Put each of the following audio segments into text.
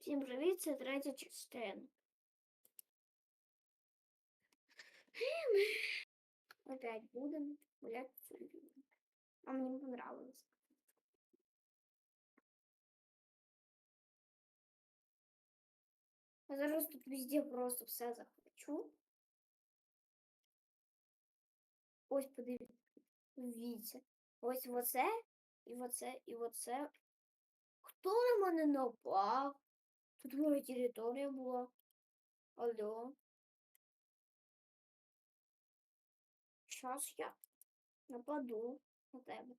Всім привіт, це третя частина. Опять будемо гуляти цю ігру. А мені понравилось. Я зараз тут везде просто все захвачу. Ось подивіться. Ось оце, і оце, і оце. Хто на мене напав? Тут моя територія була. Алло. Щас я нападу на тебе.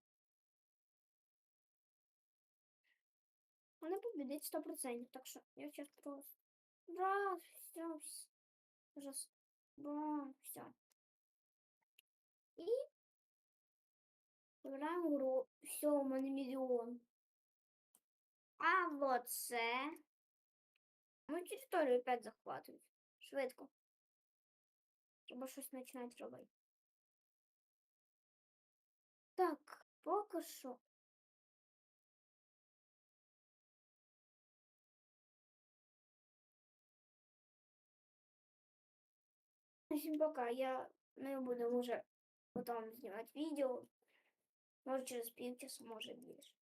Мене побідить 100%, так що я сейчас просто. Раз, все, все. Раз, бам, все. І Вибираємо гру. Все, у мене мільйон. А вот це. Мою територію опять захватують. Швидко. Треба щось починати робити. Так, поки що. Всім пока. Я ми будемо вже потім знімати відео. Може через півчаса, може більше.